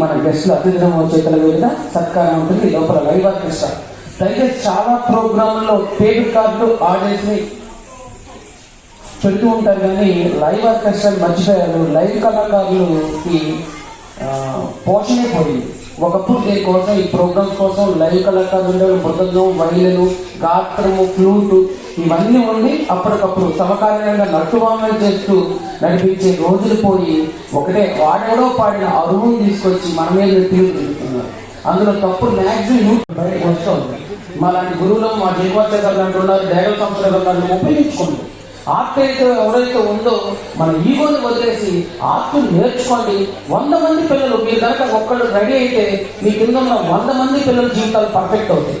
మన గెస్ట్లు అతిథిగా చేతుల మీద సత్కారం ఉంటుంది. లోపల లైవ్ ఆర్కెస్ట్రా. దయచేసి చాలా ప్రోగ్రాంలో టేబుల్ కార్డులు ఆడేసి పెడుతూ ఉంటారు కానీ లైవ్ ఆర్కెస్ట్రా మర్చిపోయారు. లైవ్ కళాకారులకి పోషణే పోయింది. ఒకప్పుడు దీని కోసం ఈ ప్రోగ్రామ్ కోసం లైవ్ కళాకారులు ఉండేవాళ్ళు. మృదంగం వైలలు గాత్రము ఫ్లూటు ఇవన్నీ ఉండి అప్పటికప్పుడు సమకాలీనంగా నట్టువామలు చేస్తూ నడిపించే రోజులు పోయి ఒకటే వాడెవడో పాడిన అరువును తీసుకొచ్చి మన మీద తిరుగుతున్నారు అందులో తప్పు మ్యాక్సిమం బయటకు వస్తుంది. మా లాంటి గురువులు మా జీవాచార్య అంటున్నారు లాంటి దేవ ఉపయోగించుకోండి. ఆర్ట్ ఎవరైతే ఉందో మన ఈగోని వదిలేసి ఆత్మ నేర్చుకోండి. వంద మంది పిల్లలు మీరు కనుక ఒక్కళ్ళు రెడీ అయితే మీ కింద ఉన్న వంద మంది పిల్లల జీవితాలు పర్ఫెక్ట్ అవుతాయి.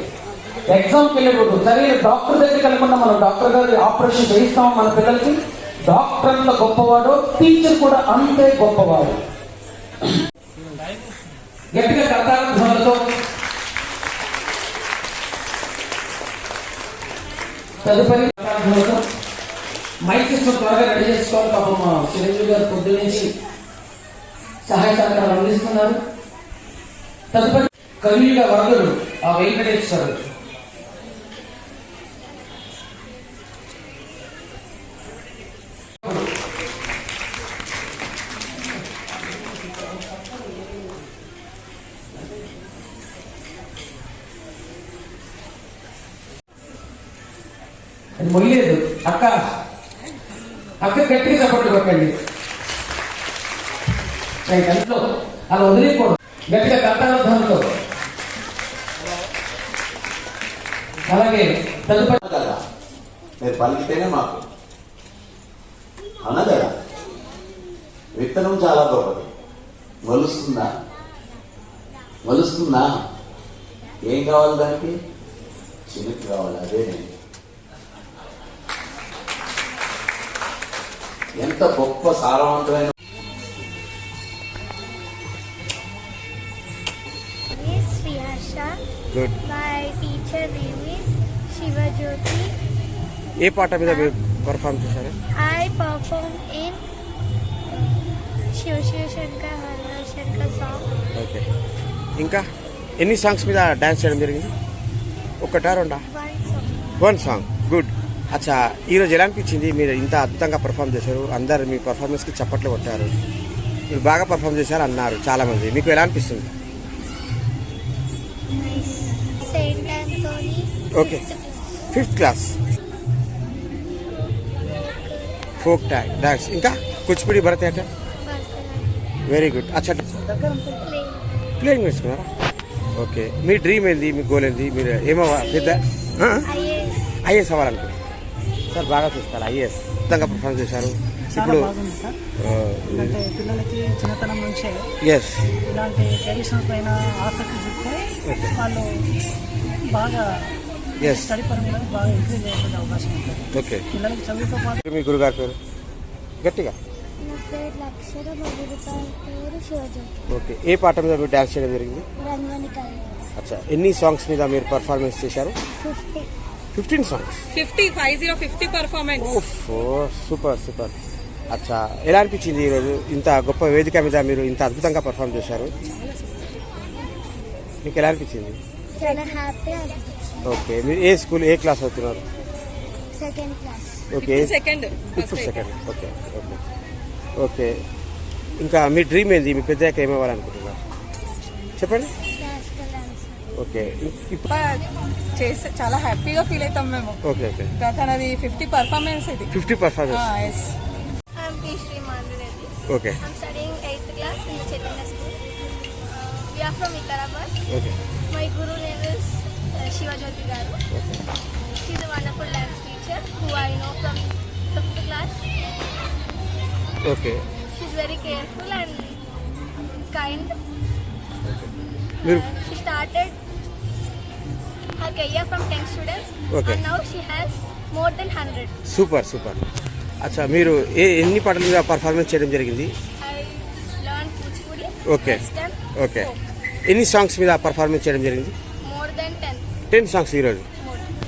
ఎగ్జామ్కి వెళ్ళేటప్పుడు సరే డాక్టర్ దగ్గరికి వెళ్ళకుండా మనం డాక్టర్ గారి ఆపరేషన్ చేయిస్తాం మన పిల్లలకి? డాక్టర్ అంత గొప్పవాడు టీచర్ కూడా అంతే గొప్పవాడు. గట్టిగా కర్తాలతో తదుపరి కర్తాలతో మైక్ సిస్టమ్ త్వరగా రెడీ చేసుకోవాలి. పాపం మా చిరంజీవి గారు పొద్దు నుంచి సహాయ సహకారాలు అందిస్తున్నారు. తదుపరి కవిగా వరదలు ఆ వెంకటేశ్వరుడు. మొయ్యలేదు. అక్క. అక్క గట్టిగా చప్పట్లు కొట్టండి. రైట్ అందులో అలా వదిలేకూడదు గట్టిగా కర్తార్థంతో అలాగే తదుపరి కదా మీరు పలికితేనే మాకు. అవునా విత్తనం చాలా గొప్పది. మొలుస్తుందా? మొలుస్తుందా? ఏం కావాలి దానికి? చినుకు కావాలి అదే నేను ఎంత గొప్ప సారవంతమైన ఏ పాట మీద పర్ఫార్మ్ చేశారు? ఐ పర్ఫార్మ్ ఇన్ సాంగ్ ఇంకా ఎన్ని సాంగ్స్ మీద డాన్స్ చేయడం జరిగింది? ఒకటా రెండా? వన్ సాంగ్ గుడ్ అచ్చా ఈరోజు ఎలా అనిపించింది? మీరు ఇంత అద్భుతంగా పర్ఫామ్ చేశారు. అందరు మీ పర్ఫార్మెన్స్కి చప్పట్లు కొట్టారు. మీరు బాగా పర్ఫామ్ చేశారు అన్నారు చాలామంది. మీకు ఎలా అనిపిస్తుంది. Okay. Fifth class folk dance ఇంకా కూచిపూడి భరతనాట్యం? వెరీ గుడ్ అచ్చా. ప్లేయింగ్ నేర్చుకున్నారా? ఓకే మీ డ్రీమ్ ఏంది? మీ గోల్ ఏంది? మీరు ఏమో పెద్ద. ఐఏఎస్ అవ్వాలనుకుంటున్నారు. సార్ బాగా చూస్తారు ఐఏఎస్. అద్భుతంగా పర్ఫామ్ చేశారు. ఇప్పుడు బాగుంది సార్. అంటే పిల్లలకి చిన్నతనం నుంచే ఎస్ ఇలాంటి ట్రెడిషనల్ పైన ఆసక్తి చూపితే Okay. వాళ్ళు బాగా ఎస్ స్టడీ పరంగా బాగా ఇంక్రీజ్ అయ్యే అవకాశం ఉంటుంది ఓకే పిల్లలకి చదువుతో పాటు మీ గురుగారి పేరు? గట్టిగా. ఓకే ఏ పాట మీద మీరు డాన్స్ చేయడం జరిగింది? అచ్చా. ఎన్ని సాంగ్స్ మీద మీరు పర్ఫార్మెన్స్ చేశారు? Fifteen songs fifty five zero fifty performance ఓ సూపర్ సూపర్ అచ్చా ఎలా అనిపించింది ఈరోజు? ఇంత గొప్ప వేదిక మీద మీరు ఇంత అద్భుతంగా పర్ఫామ్ చేశారు? మీకు ఎలా అనిపించింది? చాలా హ్యాపీ అనిపించింది. ఓకే మీరు ఏ స్కూల్ ఏ క్లాస్ అవుతున్నారు సెకండ్ క్లాస్ ఓకే సెకండ్ ఇప్పుడు సెకండ్ ఓకే ఓకే ఓకే ఇంకా మీ డ్రీమ్ ఏంది? మీ పెద్దయ్యాక ఏమవ్వాలనుకుంటున్నారు? చెప్పండి. ఓకే చేస్తే చాలా హ్యాపీగా ఫీల్ అవుతాం మేము ఓకే ఓకే తనది ఫిఫ్టీ పర్ఫార్మెన్స్ ఇది fifty performance. Okay I'm studying 8th class in the Chaitanya school. Uh, we Priya from Vikarabad. Okay My guru name is uh, Shiva Jyoti Garu. She's a wonderful dance teacher who I know from fifth class. Okay careful and kind. మీరు Uh, she started her career from 10 students Okay. and now she has more than 100. Super super అచ్చా మీరు ఏ ఎన్ని పాటల మీద performance చేయడం జరిగింది I learned Kuchipudi, Okay. Western, okay folk. ఎన్ని songs మీద పర్ఫార్మెన్స్ చేయడం జరిగింది more than 10. టెన్ సాంగ్స్ ఈరోజు.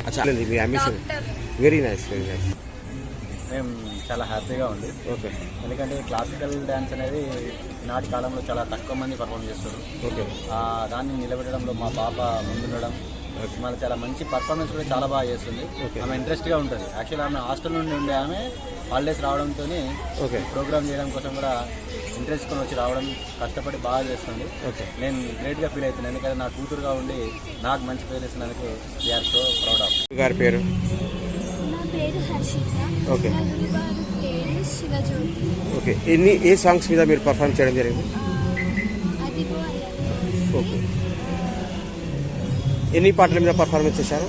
అచ్చా మీ ambition. Very nice very nice మేము చాలా హ్యాపీగా ఉంది ఓకే ఎందుకంటే క్లాసికల్ డ్యాన్స్ అనేది నాటి కాలంలో చాలా తక్కువ మంది పర్ఫామ్ చేస్తారు ఓకే దాన్ని నిలబెట్టడంలో మా పాప ముందుండడం మన చాలా మంచి పర్ఫార్మెన్స్ కూడా చాలా బాగా చేస్తుంది. ఆమె ఇంట్రెస్ట్గా ఉంటుంది. యాక్చువల్ ఆమె హాస్టల్ నుండి ఉండే ఆమె హాలిడేస్ రావడంతో. ప్రోగ్రామ్ చేయడం కోసం కూడా ఇంట్రెస్ట్కొని వచ్చి రావడం కష్టపడి బాగా చేస్తుంది. ఓకే. నేను గ్రేట్గా ఫీల్ అవుతున్నాను. ఎందుకంటే నా కూతురుగా ఉండి నాకు మంచి పేరు ఇస్తున్నందుకు వీఆర్ సో ప్రౌడ్ ఆఫ్ గారి పేరు? శివజ్యోతి. ఓకే. ఎన్ని ఏ సాంగ్స్ మీద మీరు పర్ఫార్మ్ చేయడం జరిగింది? ఓకే. ఎన్ని పాటల మీద పర్ఫార్మెన్స్ చేశారు?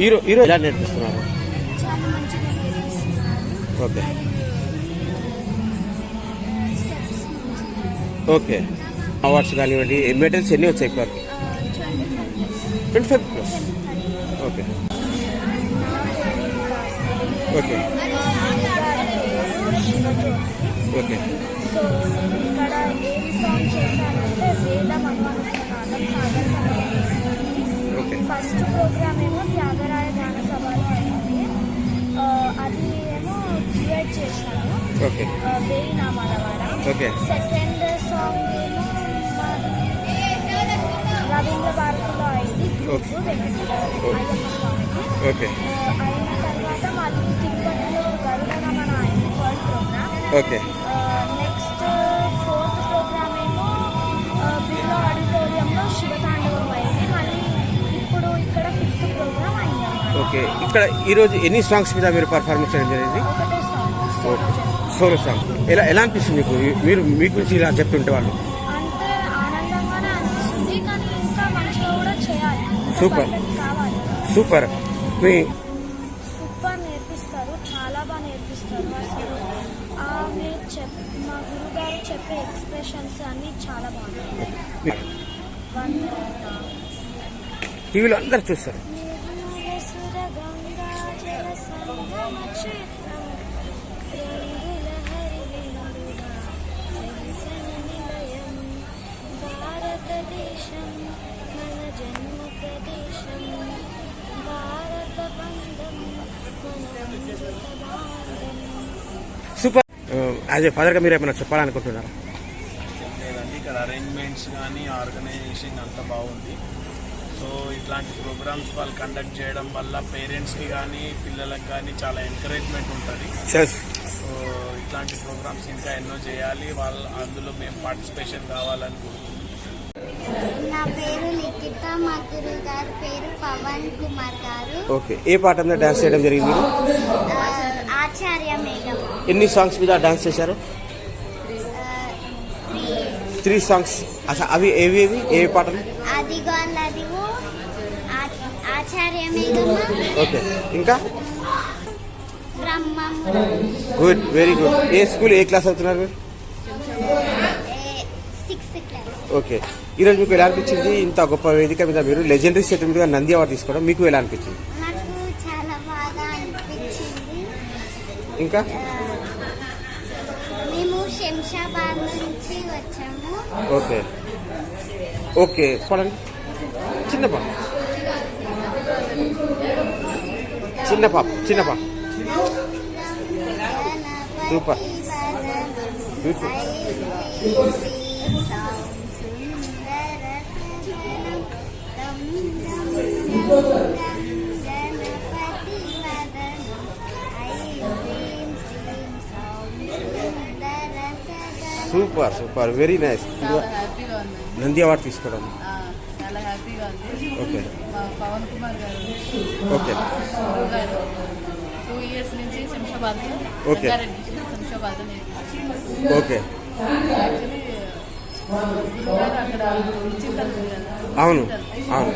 హీరో హీరో ఎలా నేర్పిస్తున్నారు? ఓకే. ఓకే. అవార్డ్స్ కానివ్వండి మెడల్స్ ఎన్ని వచ్చాయి ఇప్పుడు twenty five plus. Okay. Okay. Okay. Program ఏమో త్యాగరాయ గాన సభలో అయింది అది ఏమో డ్యూయట్ చేశాను ఓకే. వేయి నామాలవాడ. ఓకే. సెకండ్ సాంగ్ ఏమో రవీంద్ర భారతిలో అయింది. గ్రూప్ స్వామికి. ఓకే. అయిన తర్వాత మళ్ళీ తిరుపతిలో గరుడ రమణ అయింది. Third program okay. ఓకే. ఇక్కడ ఈరోజు ఎన్ని సాంగ్స్ మీద మీరు పర్ఫార్మెన్స్ చేయడం జరిగింది? సోలో చేస్తాం. సోలో సాంగ్ ఎలా ఎలా అనిపిస్తుంది మీకు? మీరు మీ గురించి ఇలా చెప్తుంటే వాళ్ళు. సూపర్. మీ సూపర్ నేర్పిస్తారు చాలా బాగా నేర్పిస్తారు మా గురుగారు చెప్పే ఎక్స్ప్రెషన్స్ అన్నీ చాలా బాగున్నాయి. వన్ మినిట్ టీవీలో అందరు చూస్తారు. భారతదేశం మన జన్మ ప్రదేశం భారత బంధం సూపర్ యాజ్ ఏ ఫాదర్గా మీరు ఏమైనా చెప్పాలనుకుంటున్నారా? లేదండి ఇక్కడ అరేంజ్మెంట్స్ కానీ ఆర్గనైజేషన్ అంతా బాగుంది. సో ఇట్లాంటి ప్రోగ్రామ్స్ వాళ్ళు కండక్ట్ చేయడం వల్ల పేరెంట్స్కి కానీ పిల్లలకు కానీ చాలా ఎంకరేజ్మెంట్ ఉంటుంది. సో ఇట్లాంటి ప్రోగ్రామ్స్ ఇంకా ఎన్నో చేయాలి. వాళ్ళు అందులో మేము పార్టిసిపేషన్ కావాలనుకుంటున్నాం నా పేరు లిఖిత మా గురువు గారి పేరు పవన్ కుమార్ గారు. ఓకే ఏ మీద డాన్స్ చేయడం జరిగింది? ఆచార్య మేఘం ఎన్ని సాంగ్స్ మీద డాన్స్ చేశారు? త్రీ. సాంగ్స్. అసలు అవి ఏవి ఏవి? ఏ పాటలు? అదిగో అదిగో ఆచార్య మేఘమ్మ ఓకే ఇంకా? బ్రహ్మం. Good very good. ఏ స్కూల్ ఏ క్లాస్ అవుతున్నారు? మీరు సిక్స్త్ క్లాస్. ఓకే. ఈరోజు మీకు ఎలా అనిపించింది? ఇంత గొప్ప వేదిక మీద మీరు లెజెండరీ స్టేట్ మీద నంది అవార్డు తీసుకోవడం మీకు ఎలా అనిపించింది? ఇంకా? ఓకే. ఓకే. పడండి చిన్న పాప. చిన్న పాప చిన్న పాప. Super. Beautiful super super very nice Nandi award తీసుకోవడం. ఓకే పవన్ కుమార్ గారు. ఓకే టూ ఇయర్స్ నుంచి శంషాబాద్. రంగారెడ్డి శంషాబాద్ ఓకే అవును. అవును.